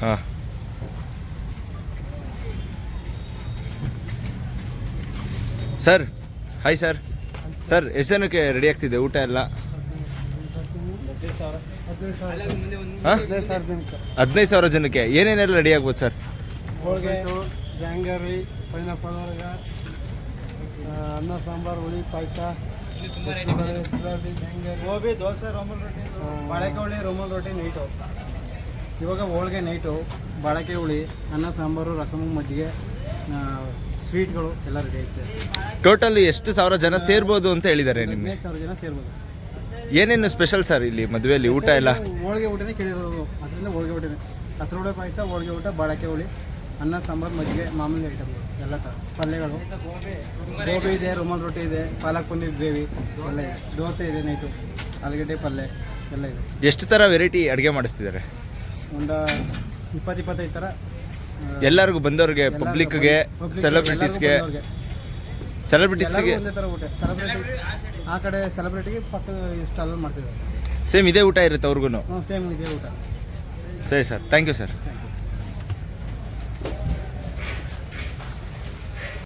ಹಾಂ sir hi sir sir ಎಷ್ಟು ಜನಕ್ಕೆ ರೆಡಿ ಆಗ್ತಿದೆ ಊಟ ಎಲ್ಲ? ಹಾಂ ಹದಿನೈದು ಸಾವಿರ ಜನಕ್ಕೆ. ಏನೇನೆಲ್ಲ ರೆಡಿ ಆಗ್ಬೋದು ಸರ್ ಜಾಂಗರಿ ಪೈನಾಪಲ್ ಹೋಳಿಗೆ ಆ, ಅನ್ನ ಸಾಂಬಾರು ಹುಳಿ ಪಾಯಸ ಗೋಬಿ ದೋಸೆ ರೋಮಲ್ ರೊಟ್ಟಿ ಬಾಳೆಕೆ ಹುಳಿ ರೋಮಲ್ ರೊಟ್ಟಿ ನೈಟು ಇವಾಗ ಹೋಳಿಗೆ ನೈಟು ಬಾಳೆಕೆ ಹುಳಿ ಅನ್ನ ಸಾಂಬಾರು ರಸಮ್ ಮಜ್ಜಿಗೆ ಸ್ವೀಟ್ಗಳು ಎಲ್ಲ ರೆಡಿ ಐತೆ ಟೋಟಲ್ ಎಷ್ಟು ಸಾವಿರ ಜನ ಸೇರ್ಬೋದು ಅಂತ ಹೇಳಿದ್ದಾರೆ ನಿಮಗೆ? ಹದಿನೈದು ಸಾವಿರ ಜನ ಸೇರ್ಬೋದು. ಏನೇನು ಸ್ಪೆಷಲ್ ಸರ್ ಇಲ್ಲಿ ಮದುವೆಯಲ್ಲಿ ಊಟ ಎಲ್ಲ? ಹೋಳಿಗೆ ಊಟನೇ ಕೇಳಿರೋದು. ಅದರಿಂದ ಹೋಳಿಗೆ ಊಟನೇ. ಹಸಿರುಡೆ ಪಾಯಸ ಹೋಳಿಗೆ ಊಟ ಬಾಳೆಕೆ ಹುಳಿ. ಅನ್ನ ಸಾಂಬಾರು ಮಜ್ಜಿಗೆ ಮಾಮೂಲಿ ಐಟಮ್ ಎಲ್ಲ ಥರ ಪಲ್ಯಗಳು. ಗೋಬಿ ಇದೆ ರುಮಾಲ್ ರೊಟ್ಟಿ ಇದೆ ಪಾಲಕ್ ಪನ್ನೀರ್ ಗ್ರೇವಿ ಎಲ್ಲ ಇದೆ. ದೋಸೆ ಇದೆ ನೈಟು ಆಲೂಗಡ್ಡೆ ಪಲ್ಯ ಎಲ್ಲ ಇದೆ. ಎಷ್ಟು ಥರ ವೆರೈಟಿ ಅಡುಗೆ ಮಾಡಿಸ್ತಿದ್ದಾರೆ? ಒಂದು ಇಪ್ಪತ್ತು ಇಪ್ಪತ್ತೈದು ಥರ ಎಲ್ಲರಿಗೂ ಬಂದವ್ರಿಗೆ ಪಬ್ಲಿಕ್ಗೆ ಸೆಲೆಬ್ರಿಟೀಸ್ಗೆ. ಸೆಲೆಬ್ರಿಟೀಸ್ಗೆ ಒಂದೇ ಥರ ಊಟ. ಸೆಲೆಬ್ರಿಟಿ ಆ ಕಡೆ ಸೆಲೆಬ್ರಿಟಿಗೆ ಪಕ್ಕದ ಸ್ಟಾಲ್ ಮಾಡ್ತಿದ್ದಾರೆ. ಸೇಮ್ ಇದೇ ಊಟ ಇರುತ್ತೆ ಅವ್ರಿಗೂ ಹ್ಞೂ ಸೇಮ್ ಇದೇ ಊಟ. ಸರಿ ಸರ್ ಥ್ಯಾಂಕ್ ಯು ಸರ್